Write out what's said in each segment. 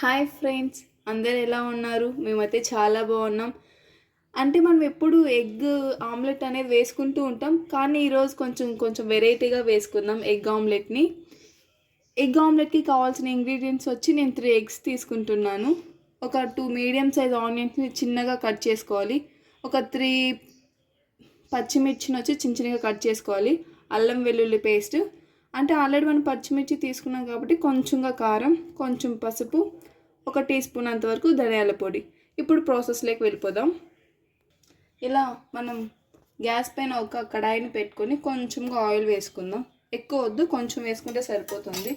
Hi friends అందరు ఎలా ఉన్నారు? మేమైతే చాలా బాగున్నాం. అంటే మనం ఎప్పుడు ఎగ్ ఆమ్లెట్ అనేది వేసుకుంటూ ఉంటాం. కానీ ఈరోజు కొంచెం కొంచెం వెరైటీగా వేసుకుందాం ఎగ్ ఆమ్లెట్ని. ఎగ్ ఆమ్లెట్కి కావాల్సిన ఇంగ్రీడియంట్స్ వచ్చి నేను త్రీ ఎగ్స్ తీసుకుంటున్నాను. ఒక టూ మీడియం సైజ్ ఆనియన్స్ని చిన్నగా కట్ చేసుకోవాలి. ఒక త్రీ పచ్చిమిర్చిని వచ్చి చిన్న చిన్నగా కట్ చేసుకోవాలి. అల్లం వెల్లుల్లి పేస్ట్ అంటే ఆల్రెడీ మనం పచ్చిమిర్చి తీసుకున్నాం కాబట్టి కొంచెంగా కారం కొంచెం పసుపు ఒక టీ స్పూన్ అంతవరకు ధనియాల పొడి. ఇప్పుడు ప్రాసెస్లోకి వెళ్ళిపోదాం. ఇలా మనం గ్యాస్ పైన ఒక కడాయిని పెట్టుకొని కొంచెంగా ఆయిల్ వేసుకుందాం. ఎక్కువ వద్దు కొంచెం వేసుకుంటే సరిపోతుంది.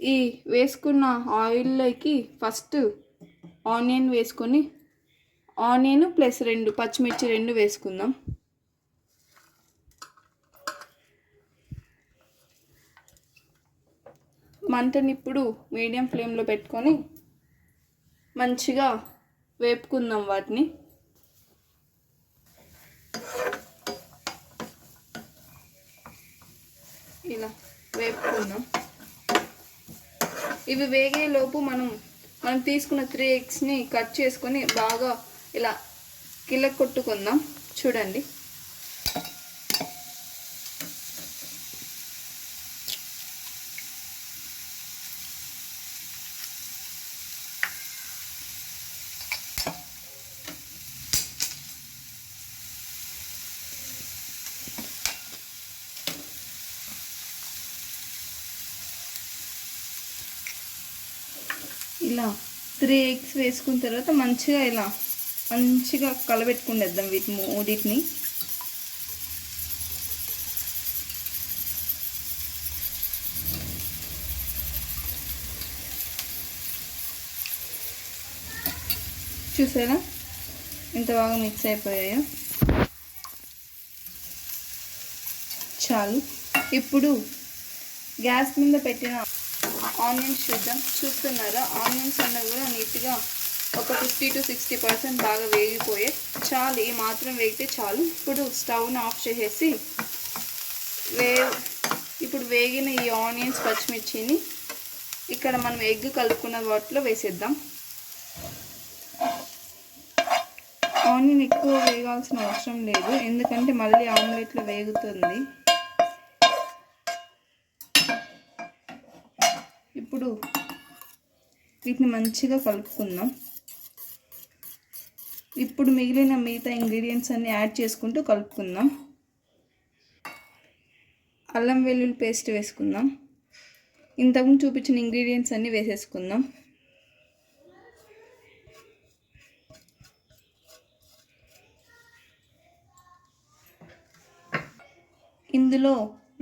ఈ వేసుకున్న ఆయిల్లోకి ఫస్ట్ ఆనియన్ వేసుకొని ఆనియన్ ప్లస్ రెండు పచ్చిమిర్చి రెండు వేసుకుందాం. మంటని ఇప్పుడు మీడియం ఫ్లేమ్లో పెట్టుకొని మంచిగా వేపుకుందాం వాటిని. ఇలా వేపుకుందాం. ఇవి వేగే లోపు మనం మనం తీసుకున్న త్రీ ఎగ్స్ని కట్ చేసుకొని బాగా ఇలా కిల్ల కొట్టుకుందాం. చూడండి. ఇలా త్రీ ఎగ్స్ వేసుకున్న తర్వాత మంచిగా ఇలా మంచిగా కలబెట్టుకుండేద్దాం వీటి మూడింటిని. చూసారా? ఎంత బాగా మిక్స్ అయిపోయాయో. చాలు. ఇప్పుడు గ్యాస్ మీద పెట్టిన ఆనియన్స్ చూద్దాం. చూస్తున్నారా? ఆనియన్స్ అన్నవి కూడా నీట్గా ఒక ఫిఫ్టీ టు సిక్స్టీ పర్సెంట్ బాగా వేగిపోయాయి చాలు ఈ మాత్రం వేగితే చాలు. ఇప్పుడు స్టవ్ను ఆఫ్ చేసేసి వే ఇప్పుడు వేగిన ఈ ఆనియన్స్ పచ్చిమిర్చిని ఇక్కడ మనం ఎగ్ కలుపుకున్న వాటిలో వేసేద్దాం. ఆనియన్ ఎక్కువ వేగాల్సిన అవసరం లేదు. ఎందుకంటే మళ్ళీ ఆమ్లెట్లో వేగుతుంది. ఇప్పుడు వీటిని మంచిగా కలుపుకుందాం. ఇప్పుడు మిగిలిన మిగతా ఇంగ్రీడియంట్స్ అన్నీ యాడ్ చేసుకుంటూ కలుపుకుందాం. అల్లం వెల్లుల్లి పేస్ట్ వేసుకుందాం. ఇంతకుముందు చూపించిన ఇంగ్రీడియంట్స్ అన్నీ వేసేసుకుందాం. ఇందులో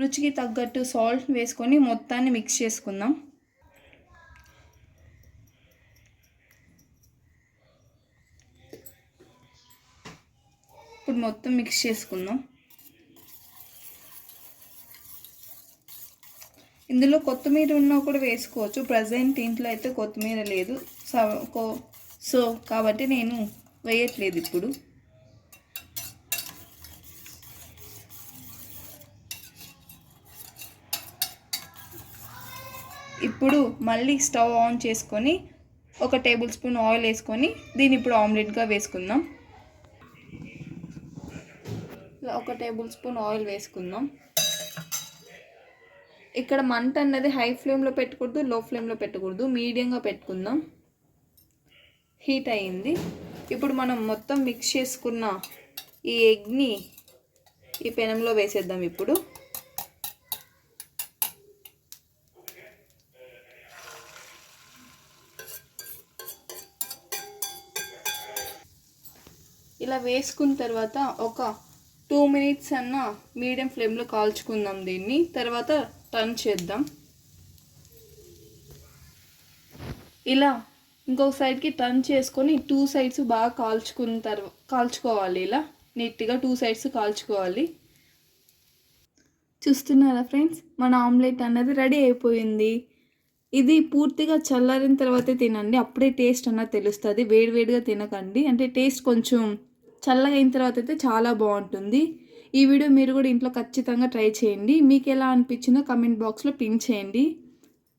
రుచికి తగ్గట్టు సాల్ట్ వేసుకొని మొత్తాన్ని మిక్స్ చేసుకుందాం. ఇప్పుడు మొత్తం మిక్స్ చేసుకుందాం. ఇందులో కొత్తిమీర ఉన్నా కూడా వేసుకోవచ్చు. ప్రజెంట్ ఇంట్లో అయితే కొత్తిమీర లేదు. సో కాబట్టి నేను వేయట్లేదు ఇప్పుడు. ఇప్పుడు మళ్ళీ స్టవ్ ఆన్ చేసుకొని ఒక టేబుల్ స్పూన్ ఆయిల్ వేసుకొని దీన్ని ఇప్పుడు ఆమ్లెట్గా వేసుకుందాం. ఒక టేబుల్ స్పూన్ ఆయిల్ వేసుకుందాం. ఇక్కడ మంట అన్నది హై ఫ్లేమ్లో పెట్టకూడదు లో ఫ్లేమ్లో పెట్టకూడదు. మీడియంగా పెట్టుకుందాం. హీట్ అయ్యింది. ఇప్పుడు మనం మొత్తం మిక్స్ చేసుకున్న ఈ ఎగ్ని ఈ పెనంలో వేసేద్దాం ఇప్పుడు. ఇలా వేసుకున్న తర్వాత ఒక టూ మినిట్స్ అన్న మీడియం ఫ్లేమ్లో కాల్చుకుందాం దీన్ని. తర్వాత టర్న్ చేద్దాం. ఇలా ఇంకొక సైడ్కి టర్న్ చేసుకొని టూ సైడ్స్ బాగా కాల్చుకున్న తర్వాత కాల్చుకోవాలి ఇలా. నీట్గా టూ సైడ్స్ కాల్చుకోవాలి. చూస్తున్నారా ఫ్రెండ్స్? మన ఆమ్లెట్ అన్నది రెడీ అయిపోయింది. ఇది పూర్తిగా చల్లారిన తర్వాతే తినండి. అప్పుడే టేస్ట్ అన్నది తెలుస్తుంది. వేడివేడిగా తినకండి. అంటే టేస్ట్ కొంచెం చల్లగా అయిన తర్వాత అయితే చాలా బాగుంటుంది. ఈ వీడియో మీరు కూడా ఇంట్లో ఖచ్చితంగా ట్రై చేయండి. మీకు ఎలా అనిపించిందో కమెంట్ బాక్స్లో పిన్ చేయండి.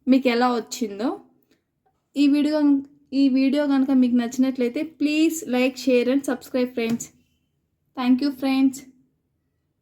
మీకు ఎలా వచ్చిందో. ఈ వీడియో ఈ వీడియో కనుక మీకు నచ్చినట్లయితే please like share and subscribe friends. Thank you friends.